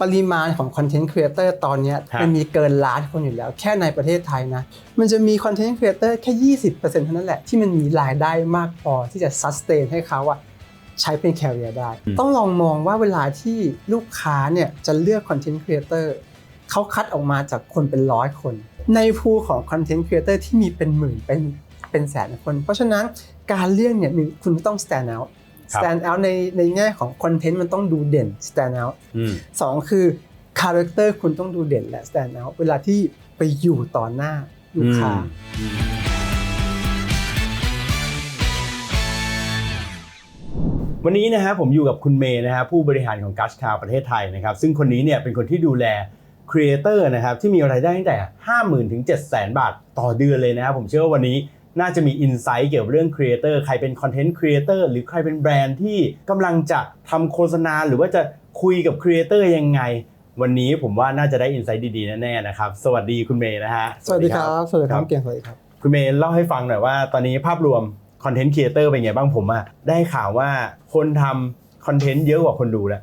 ปริมาณของคอนเทนต์ครีเอเตอร์ตอนเนี้ยครับมันมีเกินล้านคนอยู่แล้ว แค่ในประเทศไทยนะ มันจะมีคอนเทนต์ครีเอเตอร์แค่ 20%เท่านั้นแหละ ที่มันมีรายได้มากพอที่จะซัสเตนให้เขาอะใช้เป็นแคริเอร์ได้อืมต้องลองมองว่าเวลาที่ลูกค้าเนี่ยจะเลือกคอนเทนต์ครีเอเตอร์เขาคัดออกมาจากคนเป็นร้อยคน ในพูลของคอนเทนต์ครีเอเตอร์ที่มีเป็นหมื่นเป็นเป็นแสนคน เพราะฉะนั้นการเลือกเนี่ยหนึ่งคุณต้อง stand out ครับ stand out ในในแง่ของคอนเทนต์มันต้องดูเด่น stand out อืมสองคือคาแรคเตอร์คุณต้องดูเด่นและ stand out เวลาที่ไปอยู่ต่อหน้าลูกค้าอืมวันนี้นะฮะผมอยู่กับคุณเมย์นะฮะผู้บริหารของกัชคาประเทศไทยนะครับ ซึ่งคนนี้เนี่ยเป็นคนที่ดูแลครีเอเตอร์นะครับที่มีรายได้ตั้งแต่ 50,000 ถึง 700,000 บาทต่อเดือนเลยนะครับผมเชื่อว่าวันนี้ น่าจะมีอินไซต์เกี่ยวกับเรื่องครีเอเตอร์ใครเป็นคอนเทนต์ครีเอเตอร์หรือใครเป็นแบรนด์ที่กำลังจะทำโฆษณาหรือว่าจะคุยกับครีเอเตอร์ยังไง วันนี้ผมว่าน่าจะได้อินไซต์ดีๆแน่ๆนะครับ สวัสดีคุณเมย์นะฮะสวัสดีครับ สวัสดีคครัรับบเกียงสวัสดีครับ คุณเมย์เล่าให้ฟังหน่อยว่าตอนนี้ภาพรวมคอนเทนต์ครีเอเตอร์เป็นไงบ้างผมอะได้ข่าวว่าคนทำคอนเทนต์เยอะกว่าคนดูแล้ว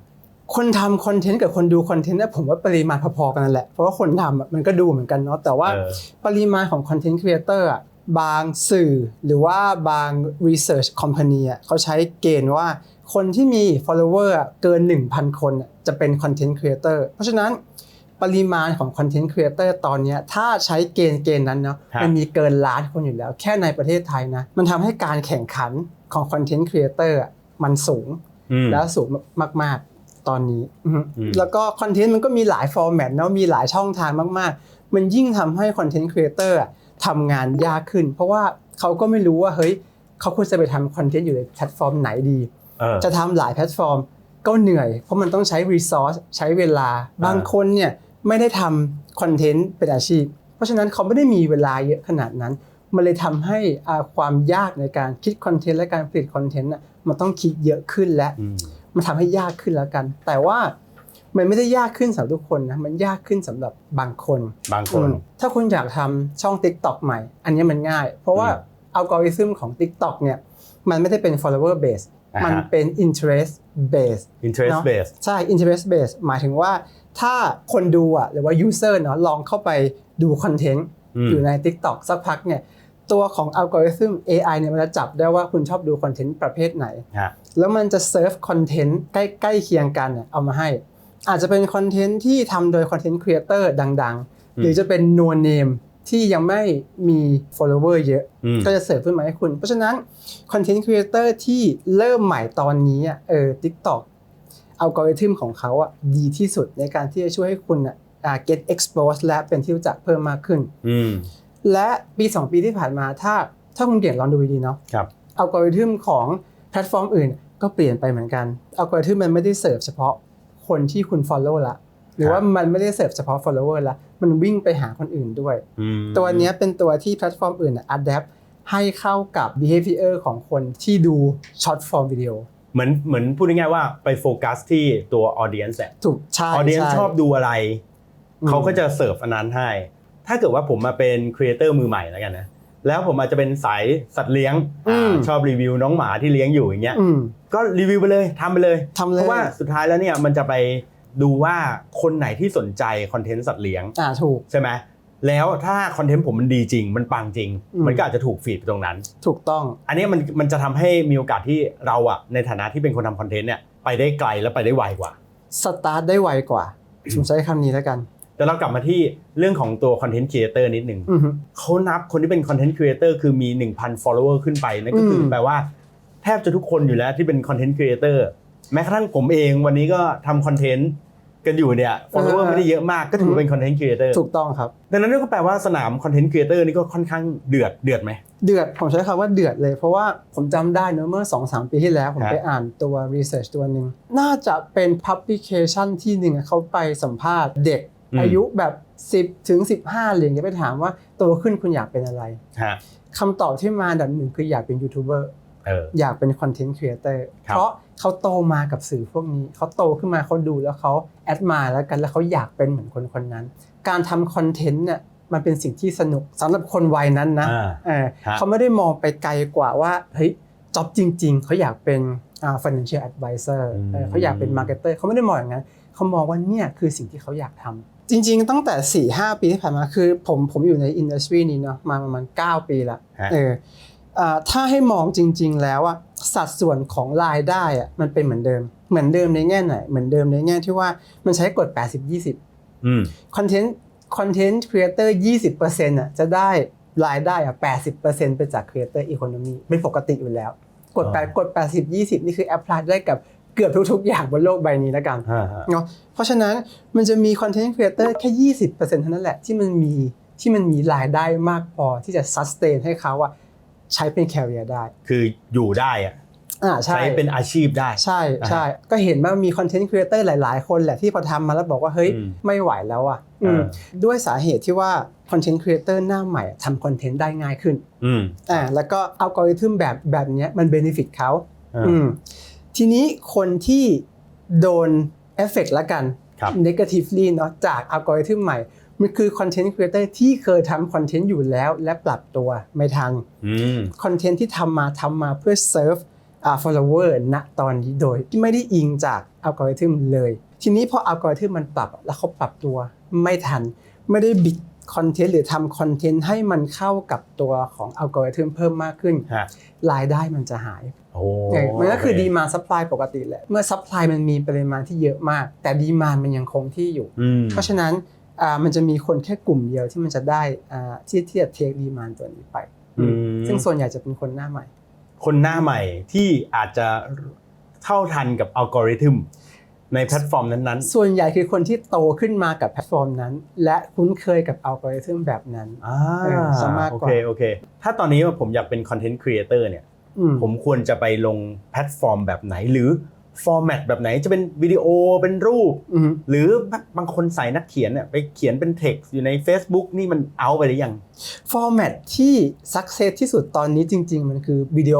คนทำคอนเทนต์กับคนดูคอนเทนต์เนี่ยผมว่าปริมาณพอๆกันนั่นแหละเพราะว่าคนทำอะมันก็ดูเหมือนกันเนาะแต่ว่าเออปริมาณของคอนเทนต์ครีเอเตอร์อะ บางสื่อหรือว่าบาง research company อะเขาใช้เกณฑ์ว่าคนที่มี follower อะเกิน 1,000 คนอะจะเป็นคอนเทนต์ครีเอเตอร์เพราะฉะนั้นปริมาณของคอนเทนต์ครีเอเตอร์ตอนเนี้ยถ้าใช้เกณฑ์เกณฑ์นั้นเนาะครับมันมีเกินล้านคนอยู่แล้ว แค่ในประเทศไทยนะ มันทำให้การแข่งขันของคอนเทนต์ครีเอเตอร์มันสูงอืมแล้วสูงมาก ๆ ตอนนี้อือฮึอืมแล้วก็คอนเทนต์มันก็มีหลายฟอร์แมตเนาะมีหลายช่องทางมาก ๆ มันยิ่งทำให้คอนเทนต์ครีเอเตอร์ ทำงานยากขึ้น เพราะว่าเขาก็ไม่รู้ว่าเฮ้ยเขาควรจะไปทำคอนเทนต์อยู่ในแพลตฟอร์มไหนดีเออจะทำหลายแพลตฟอร์มก็เหนื่อย เพราะมันต้องใช้รีซอสใช้เวลาบางคนเนี่ยไม่ได้ทำคอนเทนต์เป็นอาชีพ เพราะฉะนั้นเขาไม่ได้มีเวลาเยอะขนาดนั้น มันเลยทำให้อ่าความยากในการคิดคอนเทนต์และการผลิตคอนเทนต์น่ะมันต้องคิดเยอะขึ้นและอืมมันทำให้ยากขึ้นแล้วกัน แต่ว่า มันไม่ได้ยากขึ้นสำหรับทุกคนนะมันยากขึ้นสำหรับบางคนบางคนอืมถ้าคุณอยากทำช่อง TikTok ใหม่ อันนี้มันง่าย เพราะว่าอืมอัลกอริทึมของ TikTok เนี่ยมันไม่ได้เป็น follower base อ่าฮะ มันเป็น interest base interest เนอะ based ใช่ interest base หมายถึงว่าถ้าคนดูอะหรือว่า user เนาะลองเข้าไปดูคอนเทนต์ อืม อยู่ใน TikTok สักพักเนี่ยตัวของอัลกอริทึม AI เนี่ยมันจะจับได้ว่าคุณชอบดูคอนเทนต์ประเภทไหน ฮะ แล้วมันจะเซิร์ฟคอนเทนต์ใกล้ใกล้เคียงกันเนี่ยเอามาให้ อาจจะเป็นคอนเทนต์ที่ทำโดยคอนเทนต์ครีเอเตอร์ดังอืมๆหรือจะเป็น no name ที่ยังไม่มี follower เยอะอืมก็จะเสิร์ฟขึ้นมาให้คุณ เพราะฉะนั้นคอนเทนต์ครีเอเตอร์ที่เริ่มใหม่ตอนนี้อะเออ TikTok อัลกอริทึมของเขาอะดีที่สุดในการที่จะช่วยให้คุณอะอ่า get exposed และเป็นที่รู้จักเพิ่มมากขึ้นอืมและปี 2 ปีที่ผ่านมาถ้าถ้าคุณเก่งลองดูดีๆเนาะครับอัลกอริทึมของแพลตฟอร์มอื่นก็เปลี่ยนไปเหมือนกันอัลกอริทึมมันไม่ได้เสิร์ฟเฉพาะ คนที่คุณ Follow ละหรือว่ามันไม่ได้เสิร์ฟเฉพาะ follower ละมันวิ่งไปหาคนอื่นด้วยอืมตัวเนี้ยเป็นตัวที่แพลตฟอร์มอื่นอะ adapt ให้เข้ากับ behavior ของคนที่ดู short form video เหมือนเหมือนพูดง่ายๆว่าไปโฟกัสที่ตัว audience แหละถูกใช่ audience ใชอบดูอะไรอืมเขาก็จะเสิร์ฟอันนั้นให้ ถ้าเกิดว่าผมมาเป็นครีเอเตอร์มือใหม่แล้วกันนะแล้วผมอาจจะเป็นสายสัตว์เลี้ยงอืมอ่าชอบรีวิวน้องหมาที่เลี้ยงอยู่อย่างเงี้ยอืม ก็รีวิวไปเลยทำไปเลยทำเลย เพราะว่าสุดท้ายแล้วเนี่ยมันจะไปดูว่าคนไหนที่สนใจคอนเทนต์สัตว์เลี้ยง อ่าถูก ใช่ไหมแล้วถ้าคอนเทนต์ผมมันดีจริง มันปังจริง อืม มันก็อาจจะถูกฟีดไปตรงนั้น ถูกต้อง อันนี้มันมันจะทำให้มีโอกาสที่เราอะในฐานะที่เป็นคนทำคอนเทนต์เนี่ยไปได้ไกลและไปได้ไวกว่า สตาร์ทได้ไวกว่าผมใช้คำนี้แล้วกัน แต่เรากลับมาที่เรื่องของตัวคอนเทนต์ครีเอเตอร์นิดหนึ่งอือฮึ เขานับคนที่เป็นคอนเทนต์ครีเอเตอร์คือมี 1,000 follower ขึ้นไปนั่นก็คืออม แปลว่าแทบจะทุกคนอยู่แล้วที่เป็นคอนเทนต์ครีเอเตอร์แม้กระทั่งผมเองวันนี้ก็ทำคอนเทนต์กันอยู่เนี่ย follower ไม่ได้เยอะมากก็ถือว่าเป็นคอนเทนต์ครีเอเตอร์ถูกต้องครับ ดังนั้นก็แปลว่าสนามคอนเทนต์ครีเอเตอร์นี่ก็ค่อนข้างเดือดเดือดไหมเดือดผมใช้คำว่าเดือดเลย เพราะว่าผมจำได้เนอะเมื่อ2-3ปีที่แล้ว ผมฮะไปอ่านตัว research ตัวหนึ่งน่าจะเป็น publication ที่หนึ่งอะเขาไปสัมภาษณ์เด็กอายุแบบ 10ถึง15เหรียญไปถามว่าโตขึ้นคุณอยากเป็นอะไรฮะคำตอบที่มาอันดับหนึ่งคืออยากเป็นยูทูบเบอร์เอออยากเป็นคอนเทนต์ครีเอเตอร์ครับเพราะเขาโตมากับสื่อพวกนี้เขาโตขึ้นมาเขาดูแล้วเขาแอดมาแล้วกันแล้วเขาอยากเป็นเหมือนคนคนนั้น การทำคอนเทนต์เนี่ยมันเป็นสิ่งที่สนุกสำหรับคนวัยนั้นนะอ่าเออฮะเขาไม่ได้มองไปไกลกว่าว่าเฮ้ยจ็อบจริง ๆ เขาอยากเป็นอ่า financial advisor อืมเออเขาอยากเป็น marketer เขาไม่ได้มองอย่างนั้นเขามองว่าเนี่ยคือสิ่งที่เขาอยากทำจริง ๆ ตั้งแต่4 5ปีที่ผ่านมาคือผมผมอยู่ในอินดัสทรีนี้เนาะมาประมาณ9ปีละฮะเอออ่า ถ้าให้มองจริง ๆ แล้วอะสัดส่วนของรายได้อะมันเป็นเหมือนเดิม เหมือนเดิมในแง่ไหน เหมือนเดิมในแง่ที่ว่ามันใช้กฎ 80-20อืมคอนเทนต์คอนเทนต์ครีเอเตอร์20%อะจะได้รายได้อะ80%ไปจากครีเอเตอร์อีโคโนมีเป็นปกติอยู่แล้ว กดแปดกด 80 20 นี่คือแอพพลายได้กับเกือบทุก ๆ อย่างบนโลกใบนี้แล้วกันฮะฮะเนาะเพราะฉะนั้นมันจะมีคอนเทนต์ครีเอเตอร์แค่ 20%เท่านั้นแหละที่มันมีที่มันมีรายได้มากพอที่จะซัสเตนให้เขาอะ ใช้เป็นแคริเอร์ได้ คืออยู่ได้อะอ่าใช่ใช้เป็นอาชีพได้ ใช่ใช่ก็เห็นว่ามีคอนเทนต์ครีเอเตอร์หลายๆ คนแหละที่พอทำมาแล้วบอกว่าเฮ้ยอืมไม่ไหวแล้วอะอืมอ่าด้วยสาเหตุที่ว่าคอนเทนต์ครีเอเตอร์หน้าใหม่ทำคอนเทนต์ได้ง่ายขึ้นอืมอ่าแล้วก็อัลกอริทึมแบบแบบเนี้ยมันเบนฟิตเขาอ่าอืมทีนี้คนที่โดนเอฟเฟกต์ละกันครับ negatively เนาะจากอัลกอริทึมใหม่ มันคือคอนเทนต์ครีเอเตอร์ที่เคยทำคอนเทนต์อยู่แล้ว และปรับตัวไม่ทันอืมคอนเทนต์ที่ทำมาทำมาเพื่อเซิร์ฟอ่า follower ณตอนนี้โดยที่ไม่ได้อิงจากอัลกอริทึมเลย ทีนี้พออัลกอริทึมมันปรับแล้วเขาปรับตัวไม่ทัน ไม่ได้บิดคอนเทนต์หรือทำคอนเทนต์ให้มันเข้ากับตัวของอัลกอริทึมเพิ่มมากขึ้นฮะรายได้มันจะหายโอ้เออมันก็คือโเดีมาซัพพลายปกติแหละเมื่อซัพพลายมันมีปริมาณที่เยอะมาก แต่ดีมามันยังคงที่อยู่อืมเพราะฉะนั้น อ่ามันจะมีคนแค่กลุ่มเดียวที่มันจะได้อ่าที่ที่จะเทคดีมานตัวนี้ไป อืมซึ่งส่วนใหญ่จะเป็นคนหน้าใหม่ คนหน้าใหม่ที่อาจจะเท่าทันกับอัลกอริทึมในแพลตฟอร์มนั้นส่วนใหญ่คือคนที่โตขึ้นมากับแพลตฟอร์มนั้น และคุ้นเคยกับอัลกอริทึมแบบนั้น ๆอ่าเออซะมากโอกว่าเคโอเค ถ้าตอนนี้ผมอยากเป็นคอนเทนต์ครีเอเตอร์เนี่ย อืม ผมควรจะไปลงแพลตฟอร์มแบบไหนหรือ ฟอร์แมตแบบไหนจะเป็นวิดีโอเป็นรูปอืมหรือบางคนใส่นักเขียนเนี่ยไปเขียนเป็นเท็กซ์อยู่ใน Facebook นี่มันเอาไปหรือยังฟอร์แมตที่สักเซสที่สุดตอนนี้จริง ๆ มันคือวิดีโอ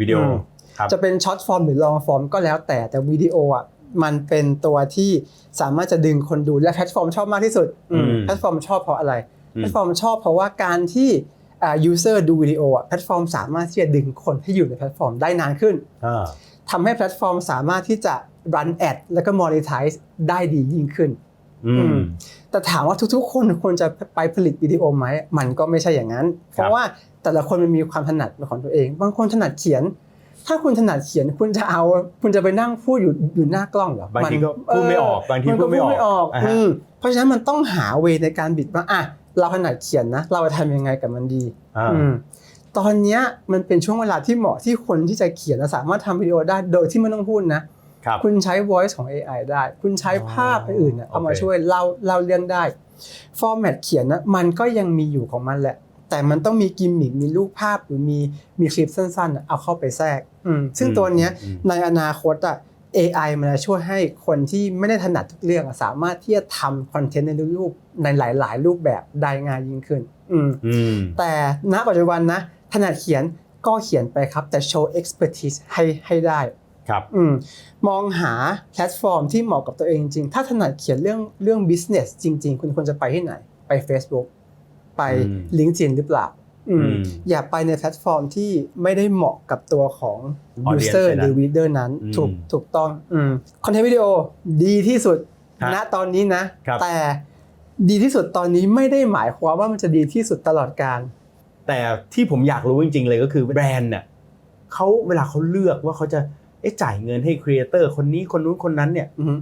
วิดีโออืมครับจะเป็นช็อตฟอร์มหรือลองฟอร์มก็แล้วแต่แต่วิดีโออะมันเป็นตัวที่สามารถจะดึงคนดูและแพลตฟอร์มชอบมากที่สุดอืมอืมแพลตฟอร์มชอบเพราะอะไรอืมแพลตฟอร์มชอบเพราะว่าการที่อ่า user ดูวิดีโออะแพลตฟอร์มสามารถที่จะดึงคนให้อยู่ในแพลตฟอร์มได้นานขึ้นอ่า ทำให้แพลตฟอร์มสามารถที่จะ run ad แล้วก็ monetize ได้ดียิ่งขึ้นอือืมมแต่ถามว่าทุกๆ คนควรจะไปผลิตวิดีโอไหมมันก็ไม่ใช่อย่างนั้น เพราะว่าแต่ละคนมันมีความถนัดเป็นของตัวเอง บางคนถนัดเขียน ถ้าคุณถนัดเขียนคุณจะเอา คุณจะไปนั่งพูดอยู่อยู่หน้ากล้องเหรอบางทีก็มันพูดไม่ออกบางทีมันพูก็ดไม่ออกไม่ออกอ่าฮะอืมเพราะฉะนั้นมันต้องหาเวในการบิดว่าอะเราถนัดเขียนนะ เราจะทำยังไงกับมันดีอ่าอืม ตอนเนี้ยมันเป็นช่วงเวลาที่เหมาะที่คนที่จะเขียนและสามารถทำวิดีโอได้โดยที่ไม่ต้องพูดนะ ครับ คุณใช้ voice ของ AI ได้ คุณใช้ภาพอื่นๆน่ะเอามาโอเคช่วยเล่าเล่าเรื่องได้ ฟอร์แมตเขียนนะมันก็ยังมีอยู่ของมันแหละ แต่มันต้องมีกิมมิคมีรูปภาพหรือมีมีคลิปสั้นๆน่ะเอาเข้าไปแทรกอืมซึ่งตัวเนี้ยอืม ในอนาคตอะ AI มันจะช่วยให้คนที่ไม่ได้ถนัดทุกเรื่องอะสามารถที่จะทำคอนเทนต์ในรูปในหลาย ๆ รูปแบบได้ง่ายยิ่งขึ้นอืม อืม แต่ณปัจจุบันนะ ถนัดเขียนก็เขียนไปครับ แต่โชว์ expertise ให้ให้ได้ครับอืมมองหาแพลตฟอร์มที่เหมาะกับตัวเองจริง ถ้าถนัดเขียนเรื่องเรื่อง business จริง ๆ คุณควรจะไปที่ไหน ไป Facebook ไปอืม LinkedIn หรือเปล่าอืมอืมอย่าไปในแพลตฟอร์มที่ไม่ได้เหมาะกับตัวของ Audience user นั้นหรือ reader นั้นอืมถูกถูกต้องคอนเทนต์วิดีโอดีที่สุดฮะณตอนนี้นะครับแต่ดีที่สุดตอนนี้ไม่ได้หมายความว่ามันจะดีที่สุดตลอดการ แต่ที่ผมอยากรู้จริง ๆ เลยก็คือแบรนด์เนี่ยเขาเวลาเขาเลือกว่าเขาจะเอ๊ะจ่ายเงินให้ครีเอเตอร์คนนี้คนนู้นคนนั้นเนี่ยอือฮึ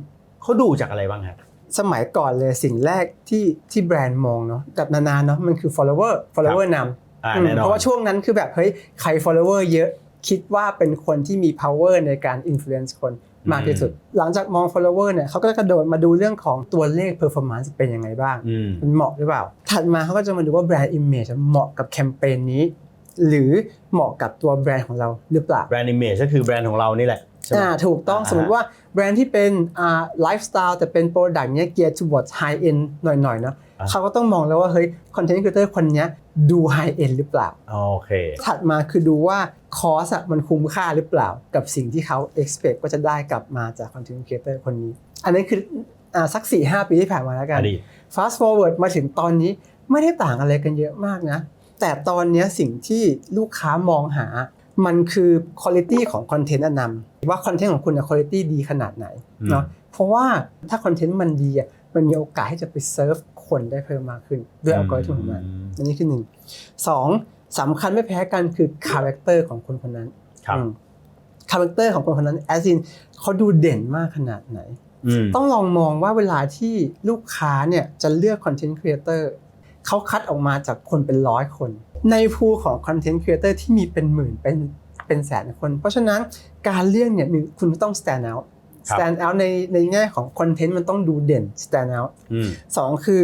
เขาดูจากอะไรบ้างฮะสมัยก่อนเลยสิ่งแรกที่ที่แบรนด์มองเนาะกับนานๆเนาะมันคือ follower follower นำอ่าอืมแน่นอนเพราะว่าช่วงนั้นคือแบบเฮ้ยใคร follower เยอะคิดว่าเป็นคนที่มี power ในการ influence คน มากที่สุด หลังจากมอง follower เนี่ยเขาก็กระโดดมาดูเรื่องของตัวเลข performance เป็นยังไงบ้างอืมมันเหมาะหรือเปล่า ถัดมาเขาก็จะมาดูว่าแบรนด์ image เหมาะกับแคมเปญนี้ หรือเหมาะกับตัวแบรนด์ของเราหรือเปล่าแบรนด์อิมเมจก็คือแบรนด์ของเรานี่แหละ ใช่ไหมอ่าถูกต้องอ่าสมมติว่าแบรนด์ที่เป็นอ่าไลฟ์สไตล์แต่เป็นโปรดักต์เนี้ยเกียร์ towards high end หน่อยๆเนาะอ่าเขาก็ต้องมองแล้วว่าเฮ้ยคอนเทนต์ครีเอเตอร์คนเนี้ยดู high end หรือเปล่าโอเคถัดมาคือดูว่าคอสมันคุ้มค่าหรือเปล่า กับสิ่งที่เขา expect ว่าจะได้กลับมาจากคอนเทนต์ครีเอเตอร์คนนี้ อันนี้คืออ่าสัก4-5ปีที่ผ่านมาแล้วกันอดีต fast forward มาถึงตอนนี้ไม่ได้ต่างอะไรกันเยอะมากนะ แต่ตอนเนี้ยสิ่งที่ลูกค้ามองหา มันคือคุณภาพของคอนเทนต์นำว่าคอนเทนต์ของคุณคุณภาพดีขนาดไหนอืมเนาะเพราะว่าถ้าคอนเทนต์มันดีอะมันมีโอกาสให้จะไปเซิร์ฟคนได้เพิ่มมากขึ้นด้วยอัลกอริทึมของมันอันนี้คือหนึ่งสองสำคัญไม่แพ้กันคือคาแรคเตอร์ของคนคนนั้นครับคาแรคเตอร์ของคนคนนั้นแอซินเขาดูเด่นมากขนาดไหนอืมต้องลองมองว่าเวลาที่ลูกค้าเนี่ยจะเลือกคอนเทนต์ครีเอเตอร์เขาคัดออกมาจากคนเป็นร้อยคน ในภูของคอนเทนต์ครีเอเตอร์ที่มีเป็นหมื่นเป็นเป็นแสนคน เพราะฉะนั้นการเลือกเนี่ยหนึ่งคุณต้อง stand out ครับ stand out ในในแง่ของคอนเทนต์มันต้องดูเด่น stand out อืมสองคือ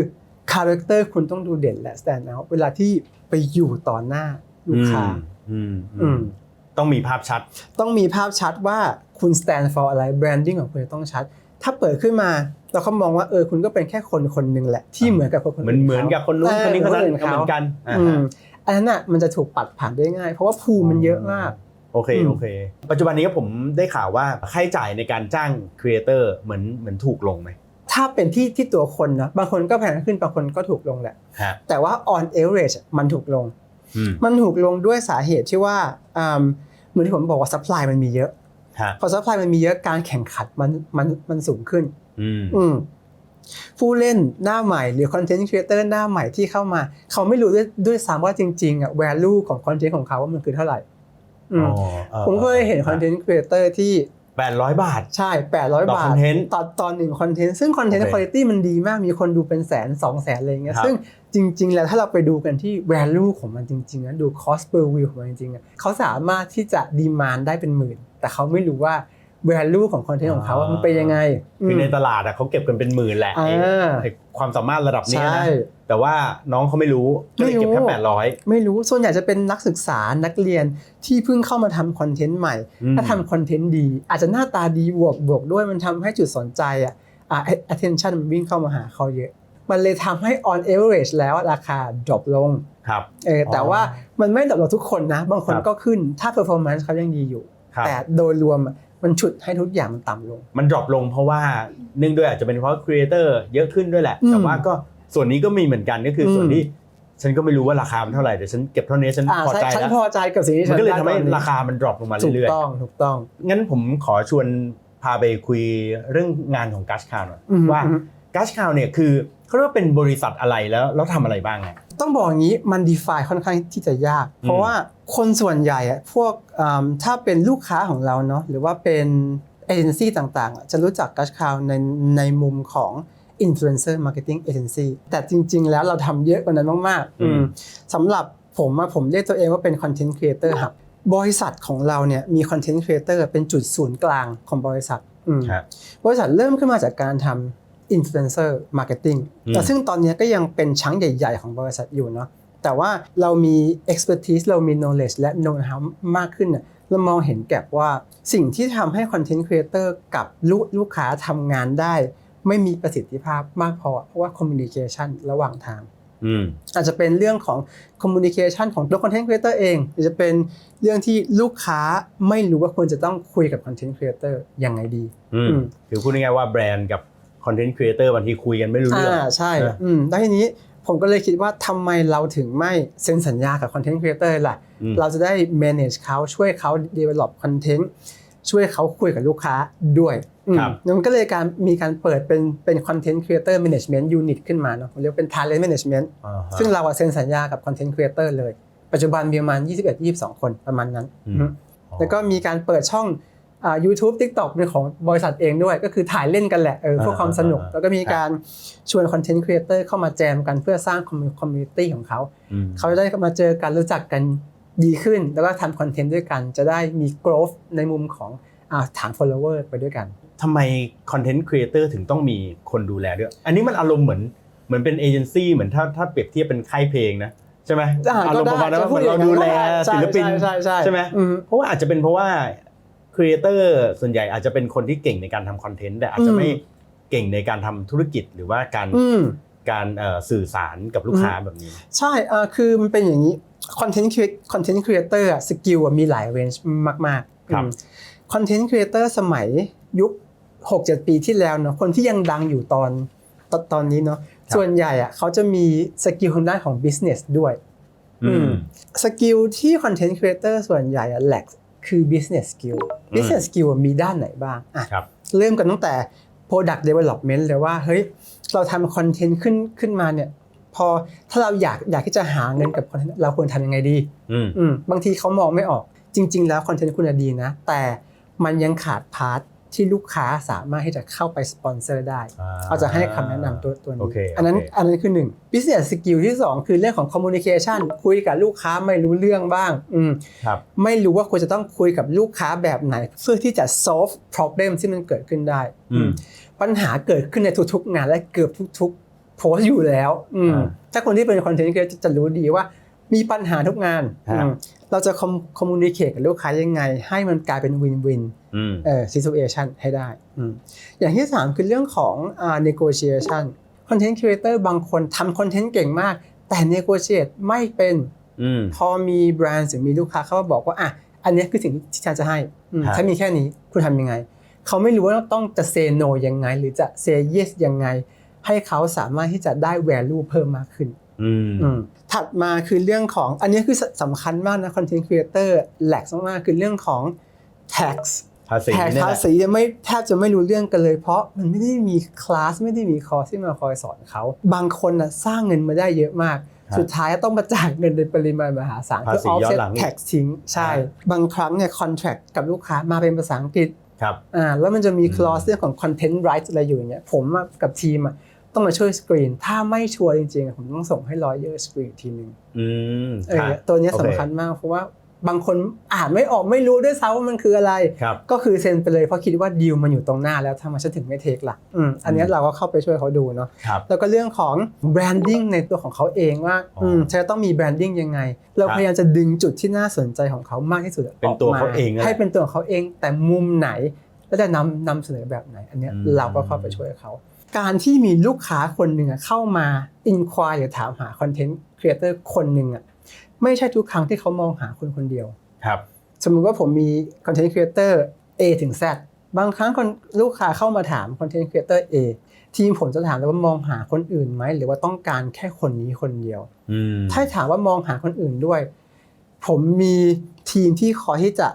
คาแรคเตอร์คุณต้องดูเด่นและ stand out เวลาที่ไปอยู่ต่อหน้าลูกค้าอืมอือืมมต้องมีภาพชัด ต้องมีภาพชัดว่าคุณ stand for อะไร branding ของคุณต้องชัด ถ้าเปิดขึ้นมาเราเขามองว่าเออคุณก็เป็นแค่คนคนหนึ่งแหละที่เหมือนกับคนคนเหมือนเหมือนกับคนนู้นคนนี้คนนั้นก็เหมือนกัน อ่าอืฮะมอันนั้นอะมันจะถูกปัดผ่านได้ง่าย เพราะว่าภูมิมันเยอะมาก โอเคอืมโอเค ปัจจุบันนี้ผมได้ข่าวว่าค่าใช้จ่ายในการจ้างครีเอเตอร์เหมือนเหมือนถูกลงไหมถ้าเป็นที่ที่ตัวคนนะบางคนก็แพงขึ้นบางคนก็ถูกลงแหละฮะแต่ว่า on average มันถูกลงอืมมันถูกลงด้วยสาเหตุที่ว่าอืมเหมือนที่ผมบอกว่า supply มันมีเยอะฮะพอ supply มันมีเยอะการแข่งขันมันมันมันสูงขึ้น อืมอืม ผู้เล่นหน้าใหม่หรือคอนเทนต์ครีเอเตอร์หน้าใหม่ที่เข้ามา เขาไม่รู้ด้วยด้วยซ้ำว่าจริงๆอะ value ของคอนเทนต์ของเขาว่ามันคือเท่าไหร่อืมอ๋อออผมเคยเห็นคอนเทนต์ครีเอเตอร์ที่แปดร้อยบาท ใช่ 800ต่อบาท content ต่อตอนหนึ่งคอนเทนต์ซึ่งคอนเทนต์โอเคคุณภาพมันดีมากมีคนดูเป็นแสนสองแสนอะไรเงี้ยครับซึ่งจริง ๆ แล้วถ้าเราไปดูกันที่ value ของมันจริงๆนะดู cost per view ของมันจริงๆอะเขาสามารถที่จะดีมานได้เป็นหมื่น แต่เขาไม่รู้ว่า value ของคอนเทนต์ของเขาอะมันเป็นยังไง คือในมตลาดอะเขาเก็บกันเป็นหมื่นแหละอ่าไอ้ไอ้ความสามารถระดับเนี้ยใช่นะแต่ว่าน้องเขาไม่รู้ก็เลยเก็บไม่รู้แค่แปดร้อยไม่รู้ส่วนใหญ่จะเป็นนักศึกษานักเรียนที่เพิ่งเข้ามาทำคอนเทนต์ใหม่อืมถ้าทำคอนเทนต์ดี อาจจะหน้าตาดีบวกบวกด้วยมันทำให้จุดสนใจอะอ่า attention มันวิ่งเข้ามาหาเขาเยอะ มันเลยทำให้ on average แล้วราคา drop ลงครับเออแต่อ๋อว่ามันไม่ drop ลงทุกคนนะ บางคนครับก็ขึ้นถ้า performance เขายังดีอยู่ครับแต่โดยรวมอะ มันฉุดให้ทุกอย่างมันต่ำลง มันดรอปลงเพราะว่าเนื่องด้วยอาจจะเป็นเพราะครีเอเตอร์เยอะขึ้นด้วยแหละอืมแต่ว่าก็ส่วนนี้ก็มีเหมือนกันก็คืออมส่วนที่ฉันก็ไม่รู้ว่าราคามันเท่าไหร่แต่ฉันเก็บเท่านี้ฉันอ่าพอใช่ใจฉันแล้วพอใจกับสิ่งที่มัฉันนก็เลยได้ทำให้ตอนนี้ราคามันดรอปลงมาถูกเรื่อยต้องถูกต้องๆงั้นผมขอชวนพาไปคุยเรื่องงานของกัชคาวหน่อยอืมว่าอืมกัชคาวเนี่ยคือเขาเรียกว่าเป็นบริษัทอะไรแล้วแล้วทำอะไรบ้างไง ต้องบอกอย่างนี้มัน define ค่อนข้างที่จะยากอืมเพราะว่าคนส่วนใหญ่อะพวกอืมถ้าเป็นลูกค้าของเราเนาะหรือว่าเป็นเอเจนซี่ต่างๆอะจะรู้จักกัชคาวในในมุมของ influencer marketing agency แต่จริง ๆ แล้วเราทำเยอะกว่านั้นมากๆอืมอืมสำหรับผมอะผมเรียกตัวเองว่าเป็น content creator hub บริษัทของเราเนี่ยมี content creator เป็นจุดศูนย์กลางของบริษัทอืมฮะบริษัทเริ่มขึ้นมาจากการทำ influencer marketing อืมแต่ซึ่งตอนนี้ก็ยังเป็นชั้งใหญ่ ๆ ของบริษัทอยู่เนาะแต่ว่าเรามี expertise เรามี knowledge และ know-how มากขึ้นเนี่ยเรามองเห็นแก็บว่าสิ่งที่ทำให้ content creator กับลูกลูกค้าทำงานได้ ไม่มีประสิทธิภาพมากพอ เพราะว่า communication ระหว่างทางอืมอาจจะเป็นเรื่องของ communication ของตัว content creator เองหรือจะเป็นเรื่องที่ลูกค้าไม่รู้ว่าควรจะต้องคุยกับ content creator ยังไงดีอืมอืมคือพูดง่ายๆว่าแบรนด์กับ คอนเทนต์ครีเอเตอร์บางทีคุยกันไม่รู้เรื่องอ่าใช่นะอืมแล้วทีนี้ผมก็เลยคิดว่าทำไมเราถึงไม่เซ็นสัญญากับคอนเทนต์ครีเอเตอร์ล่ะอืมเราจะได้ manage เขาช่วยเขา develop content ช่วยเขาคุยกับลูกค้าด้วยอืมครับมันก็เลยการมีการเปิดเป็นเป็น content creator management unit ขึ้นมาเนาะเรียกเป็น talent management อ่าฮะซึ่งเราอะเซ็นสัญญากับ content creator เลย ปัจจุบันมีประมาณ 21-22 คนประมาณนั้นอืมอืมแล้วก็มีการเปิดช่อง อ่า YouTube TikTok เป็นของบริษัทเองด้วย ก็คือถ่ายเล่นกันแหละเออเพื่อความสนุกอ่าแล้วก็มีการชวนคอนเทนต์ครีเอเตอร์เข้ามาแจมกันเพื่อสร้างคอมมูนิตี้ของเขาอืมเขาจะได้มาเจอกันรู้จักกันดีขึ้น แล้วก็ทำคอนเทนต์ด้วยกัน จะได้มี growth ในมุมของอ่าฐาน follower ไปด้วยกันทำไมคอนเทนต์ครีเอเตอร์ถึงต้องมีคนดูแลด้วย อันนี้มันอารมณ์เหมือนเหมือนเป็นเอเจนซี่เหมือนถ้าถ้าเปรียบเทียบเป็นค่ายเพลงนะใช่ไหมอ่าอารมณ์ประมาณนั้นก็ว่าได้เหมือนเราดูแลใช่ศิลปินใช่ใช่ใช่ไหมอืมเพราะว่าอาจจะเป็นเพราะว่าค รีเอเตอร์ส่วนใหญ่อาจจะเป็นคนที่เก่งในการทำคอนเทนต์แต่อาจจะไม่อืมเก่งในการทำธุรกิจหรือว่าการอืมการเอ่อสื่อสารกับลูกค้าแบบนี้ ใช่เอ่อคือมันเป็นอย่างนี้คอนเทนต์คอนเทนต์ครีเอเตอร์สกิลมีหลายเรนจ์มากๆครับคอนเทนต์ครีเอเตอร์สมัยยุค 6-7 ปีที่แล้วเนาะคนที่ยังดังอยู่ตอนตอนตอนนี้เนาะส่วนใหญ่อะเขาจะมีสกิลทางด้านของ business ด้วยอืมสกิลที่คอนเทนต์ครีเอเตอร์ส่วนใหญ่อะแหลก คือ business skill business skill อะมีด้านไหนบ้างอะครับเริ่มกันตั้งแต่ product development เลยว่าเฮ้ยเราทำคอนเทนต์ขึ้นขึ้นมาเนี่ยพอถ้าเราอยากอยากที่จะหาเงินกับคอนเทนต์เราควรทำยังไงดีอืมอืมบางทีเขามองไม่ออกจริง ๆ แล้วคอนเทนต์คุณน่ะดีนะ แต่มันยังขาดพาร์ท ที่ลูกค้าสามารถที่จะเข้าไปสปอนเซอร์ได้เขาจะให้คำแนะนำตัวตัวโอนี้เคอันนั้นโอเคอันนั้นคือหนึ่ง business skill ที่สองคือเรื่องของ communication คุยกับลูกค้าไม่รู้เรื่องบ้างอืมครับไม่รู้ว่าควรจะต้องคุยกับลูกค้าแบบไหน เพื่อที่จะ solve problem ที่มันเกิดขึ้นได้อืมอืมปัญหาเกิดขึ้นในทุกๆงานและเกือบทุก ๆ โพสต์อยู่แล้วอืมอ่าถ้าคนที่เป็นคอนเทนต์ก็จะรู้ดีว่า มีปัญหาทุกงานฮะอืมเราจะคอมมูนิเคชกับลูกค้ายังไง ให้มันกลายเป็นวินวินอืมเอ่อ situation ให้ได้อืมอย่างที่3คือเรื่องของอ่า negotiation content creator บางคนทำคอนเทนต์เก่งมาก แต่ negotiate ไม่เป็นอืมพอมีแบรนด์หรือมีลูกค้าเขามาบอกว่าอะอันเนี้ยคือสิ่งที่ฉันจะให้อืมฮะฉันมีแค่นี้คุณทำยังไง เขาไม่รู้ว่าต้องจะ say no ยังไง หรือจะ say yes ยังไง ให้เขาสามารถที่จะได้ value เพิ่มมากขึ้นอืมอืม ถัดมาคือเรื่องของอันนี้คือสสำคัญมากนะ content creator แหลกมากๆคือเรื่องของ tax ภาษีแท็กเนี่ยภาแหละษีเนี่ยไม่แทบจะไม่รู้เรื่องกันเลย เพราะมันไม่ได้มีคลาสไม่ได้มีคอร์สที่มาคอยสอนเขา บางคนนะสร้างเงินมาได้เยอะมากครับสุดท้ายต้องมาจ่ายเงินในปริมาณมหาศาลภาเพื่อษีย้อน offset หลังอีก tax ทิ้งใช่ครับบางครั้งเนี่ยคอนแท c t กับลูกค้ามาเป็นภาษาอังกฤษครับอ่าแล้วมันจะมีอืมคลอสเรื่องของ content rights อะไรอยู่อย่างเงี้ยผมอะกับทีมอะ ต้องมาช่วยสกรีน ถ้าไม่ชัวร์จริงๆอะผมต้องส่งให้รอเยอร์สกรีนทีนึงอืมเออครับตัวเนี้ยโอเคสำคัญมากเพราะว่าบางคนอ่านไม่ออกไม่รู้ด้วยซ้ำว่ามันคืออะไรครับก็คือเซ็นไปเลยเพราะคิดว่าดีลมันอยู่ตรงหน้าแล้วทำไมฉันถึงไม่เทคล่ะอืมอันเนี้ยอืมเราก็เข้าไปช่วยเขาดูเนาะครับแล้วก็เรื่องของแบรนดิ้งในตัวของเขาเองว่าอ๋ออืมจะต้องมีแบรนดิ้งยังไง เราครับพยายามจะดึงจุดที่น่าสนใจของเขามากที่สุดเป็นตัวกมเขาเองนั่นแหละให้เป็นตัวของเขาเองแต่มุมไหนแล้วจะนำนำเสนอแบบไหน อันเนี้ยอืมเราก็เข้าไปช่วยเขา การที่มีลูกค้าคนหนึ่งอะเข้ามาอินควายหรือถามหาคอนเทนต์ครีเอเตอร์คนหนึ่งอะไม่ใช่ทุกครั้งที่เขามองหาคนคนเดียวครับ สมมุติว่าผมมีคอนเทนต์ครีเอเตอร์ A ถึง Z บางครั้งคนลูกค้าเข้ามาถามคอนเทนต์ครีเอเตอร์ A ทีมผมจะถามเลยว่ามองหาคนอื่นไหมหรือว่าต้องการแค่คนนี้คนเดียวอืมถ้าถามว่ามองหาคนอื่นด้วย ผมมีทีมที่คอยที่จะ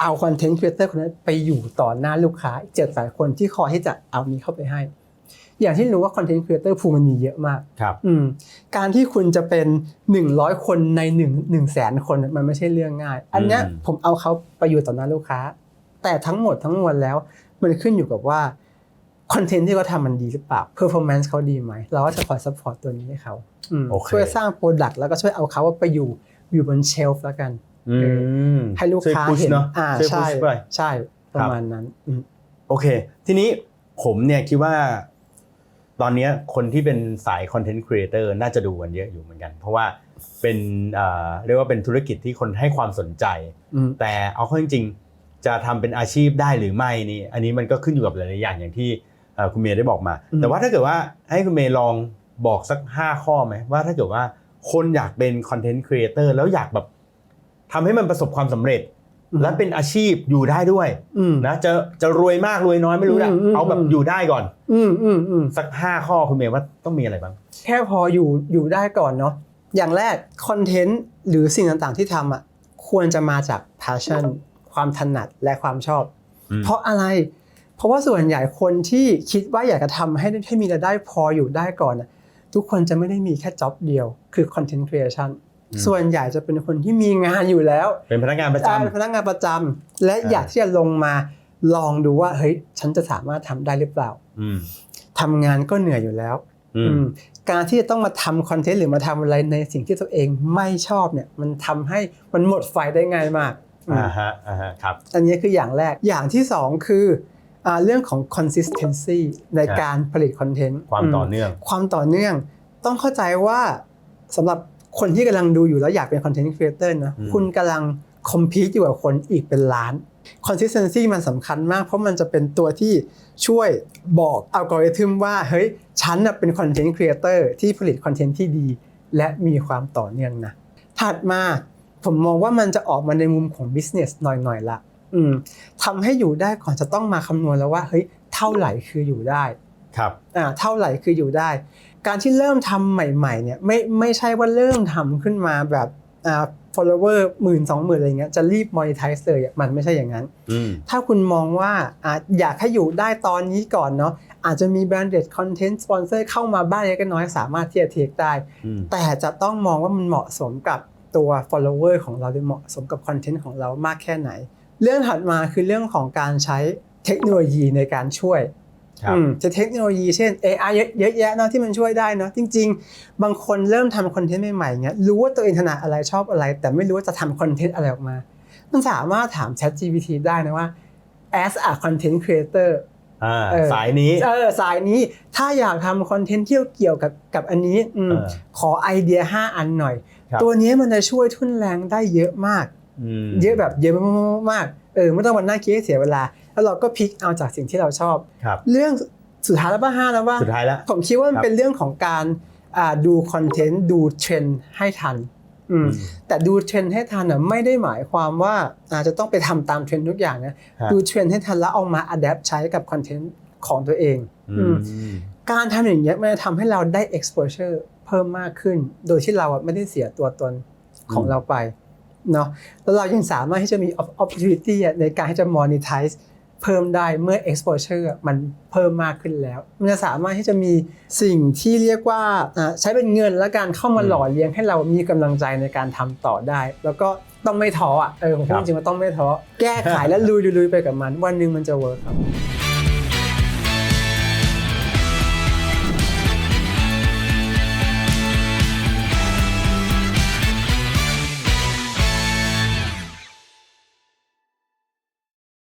เอาคอนเทนต์ครีเอเตอร์คนนั้นไปอยู่ต่อหน้าลูกค้าเจ็ดสายคนที่คอยที่จะเอานี้เข้าไปให้ อย่างที่รู้ว่าคอนเทนต์ครีเอเตอร์ภูมันมีเยอะมากครับอืมการที่คุณจะเป็น 100 คนใน1 1แสนคนน่ะมันไม่ใช่เรื่องง่าย อันเนี้ยอืมผมเอาเขาไปอยู่ต่อหน้าลูกค้า แต่ทั้งหมดทั้งมวลแล้ว มันขึ้นอยู่กับว่าคอนเทนต์ที่เขาทำมันดีหรือเปล่า performance เขาดีไหม เราก็จะคอย support ตัวนี้ให้เขาอืมโอเคช่วยสร้าง product แล้วก็ช่วยเอาเขาไปอยู่อยู่บนเชลฟ์แล้วกันอืมให้ลูกค้าช่วย push เห็นเนาะอ่าช่วยใช่ push ไปใช่ประมาณนั้นอืมโอเค ทีนี้ผมเนี่ยคิดว่า ตอนเนี้ยคนที่เป็นสายคอนเทนต์ครีเอเตอร์น่าจะดูกันเยอะอยู่เหมือนกัน เพราะว่าเป็นเอ่อเรียกว่าเป็นธุรกิจที่คนให้ความสนใจอืมแต่เอาเข้าจริงๆจะทำเป็นอาชีพได้หรือไม่นี่อันนี้มันก็ขึ้นอยู่กับหลายๆอย่างอย่างที่เอ่อคุณเมย์ได้บอกมาอืมแต่ว่าถ้าเกิดว่าให้คุณเมย์ลองบอกสัก 5 ข้อไหมว่าถ้าเกิดว่าคนอยากเป็นคอนเทนต์ครีเอเตอร์แล้วอยากแบบทำให้มันประสบความสำเร็จ และเป็นอาชีพอยู่ได้ด้วยอืมนะจะจะรวยมากรวยน้อยไม่รู้นะอืมอืมเอาแบบอืมอยู่ได้ก่อน อืมอืมอืมสัก5ข้อคุณเมย์ว่าต้องมีอะไรบ้าง แค่พออยู่อยู่ได้ก่อนเนาะอย่างแรกคอนเทนต์หรือสิ่งต่างๆที่ทำอะควรจะมาจาก passion ความถนัดและความชอบอืมเพราะอะไร เพราะว่าส่วนใหญ่คนที่คิดว่าอยากจะทำให้ให้มีรายได้พออยู่ได้ก่อนน่ะทุกคนจะไม่ได้มีแค่จ็อบเดียว คือ content creation ส่วนใหญ่จะเป็นคนที่มีงานอยู่แล้ว เป็นพนักงานประจอ่าเป็นพนักงานประจำและอ่าอยากที่จะลงมาลองดูว่าเฮ้ยฉันจะสามารถทำได้หรือเปล่าำอืมทำงานก็เหนื่อยอยู่แล้วอืมอืมการที่จะต้องมาทำคอนเทนต์หรือมาทำอะไรในสิ่งที่ตัวเองไม่ชอบเนี่ย มันทำให้มันหมดไฟได้ง่ายมากอืมอ่าฮะอ่าฮะครับอันนี้คืออย่างแรกอย่างที่สองคืออ่าเรื่องของ consistency ในครับการผลิตคอนเทนต์ความต่อมเนื่อง ความต่อเนื่อง ต้องเข้าใจว่าสำหรับ คนที่กำลังดูอยู่แล้วอยากเป็นคอนเทนต์ครีเอเตอร์นะอืมคุณกำลังคอมพีตอยู่กับคนอีกเป็นล้าน consistency มันสำคัญมาก เพราะมันจะเป็นตัวที่ช่วยบอกอัลกอริทึมว่า เฮ้ย ฉันน่ะเป็นคอนเทนต์ครีเอเตอร์ที่ผลิตคอนเทนต์ที่ดี และมีความต่อเนื่องนะ ถัดมาผมมองว่ามันจะออกมาในมุมของ business หน่อยๆละอืมทำให้อยู่ได้ก่อนจะต้องมาคำนวณแล้วว่า เฮ้ย เท่าไหร่คืออยู่ได้ ครับ อ่า เท่าไหร่คืออยู่ได้ การที่เริ่มทำใหม่ๆเนี่ยไม่ไม่ใช่ว่าเริ่มทำขึ้นมาแบบอ่า follower หมื่นสองหมื่นอะไรเงี้ยจะรีบ monetize เลยอะมันไม่ใช่อย่างนั้นอืมถ้าคุณมองว่าอะอยากให้อยู่ได้ตอนนี้ก่อนเนาะอาจจะมี branded content sponsor เข้ามาบ้างเล็กน้อยสามารถที่จะเทคได้อืมแต่จะต้องมองว่ามันเหมาะสมกับตัว follower ของเราหรือเหมาะสมกับ content ของเรามากแค่ไหน เรื่องถัดมาคือเรื่องของการใช้เทคโนโลยีในการช่วยครับอืม จะเทคโนโลยีเช่น AI เยอะเยอะแยะเนาะที่มันช่วยได้เนาะจริง ๆ บางคนเริ่มทำคอนเทนต์ใหม่ๆเงี้ยรู้ว่าตัวเองถนัดอะไรชอบอะไร แต่ไม่รู้ว่าจะทำคอนเทนต์อะไรออกมา มันสามารถถาม Chat GPT ได้นะว่า as a content creator อ่าเออสายนี้เออสายนี้ถ้าอยากทำคอนเทนต์ที่เกี่ยวกับกับอันนี้อืมเออขอไอเดีย 5 อันหน่อยครับตัวนี้มันจะช่วยทุนแรงได้เยอะมากมเยอะแบบเยอะมากๆ เออไม่ต้องมานั่งคิดให้เสียเวลา แล้วเราก็พิกเอาจากสิ่งที่เราชอบ ครับ เรื่องสุดท้ายแล้วป่ะห้าแล้วว่าสุดท้ายแล้ว ผมคิดว่ามัคนรับเป็นเรื่องของการอ่าดูคอนเทนต์ดูเทรนด์ให้ทันอืมอืมแต่ดูเทรนด์ให้ทันอะไม่ได้หมายความว่าอาจจะต้องไปทำตามเทรนด์ทุกอย่างนะฮะดูเทรนด์ให้ทันแล้วเอามาอัดแอปใช้กับคอนเทนต์ของตัวเองอือืมมการทำอย่างเงี้ยมันจะทำให้เราได้ exposure เพิ่มมากขึ้น โดยที่เราอะไม่ได้เสียตัวตนของอืมเราไป เนาะแล้วเรายังสามารถที่จะมี opportunity ในการที่จะ monetize เพิ่มได้เมื่อ exposure อะมันเพิ่มมากขึ้นแล้ว มันจะสามารถที่จะมีสิ่งที่เรียกว่าใช้เป็นเงินและการเข้ามาหล่อเลี้ยงให้เรามีกำลังใจในการทำต่อได้ แล้วก็ต้องไม่ท้ออะเออผมพูดจริงว่าต้องไม่ท้อแก้ไขและลุยๆๆไปกับมัน วันหนึ่งมันจะเวิร์คครับ